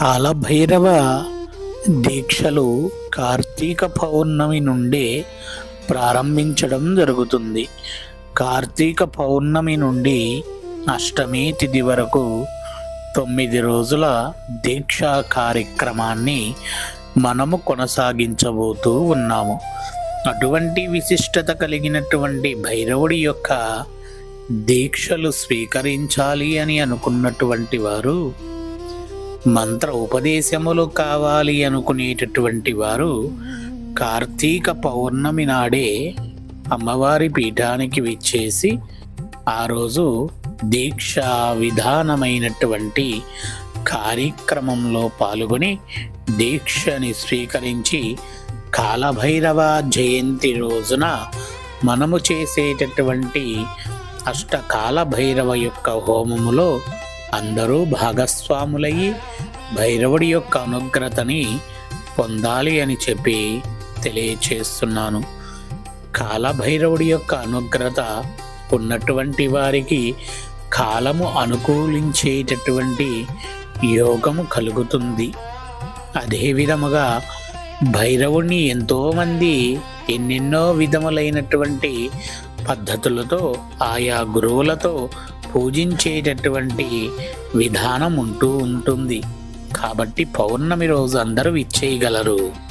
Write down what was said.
కాలభైరవ దీక్షలు కార్తీక పౌర్ణమి నుండే ప్రారంభించడం జరుగుతుంది. కార్తీక పౌర్ణమి నుండి అష్టమి తిథి వరకు తొమ్మిది రోజుల దీక్షా కార్యక్రమాన్ని మనము కొనసాగించబోతూ ఉన్నాము. అటువంటి విశిష్టత కలిగినటువంటి భైరవుడి యొక్క దీక్షలు స్వీకరించాలి అని అనుకున్నటువంటి వారు మంత్ర ఉపదేశములు కావాలి అనుకునేటటువంటి వారు కార్తీక పౌర్ణమి నాడే అమ్మవారి పీఠానికి విచ్చేసి ఆ రోజు దీక్ష విధానమైనటువంటి కార్యక్రమంలో పాల్గొని దీక్షని స్వీకరించి కాలభైరవ జయంతి రోజున మనము చేసేటటువంటి అష్టకాల భైరవ యొక్క హోమములో అందరూ భాగస్వాములయ్యి భైరవుడి యొక్క అనుగ్రతని పొందాలి అని చెప్పి తెలియచేస్తున్నాను. కాలభైరవుడి యొక్క అనుగ్రత ఉన్నటువంటి వారికి కాలము అనుకూలించేటటువంటి యోగము కలుగుతుంది. అదే విధముగా భైరవుణ్ణి ఎంతోమంది ఎన్నెన్నో విధములైనటువంటి పద్ధతులతో ఆయా గురువులతో పూజించేటటువంటి విధానం ఉంటూ ఉంటుంది. కాబట్టి పౌర్ణమి రోజు అందరూ ఇచ్చేయగలరు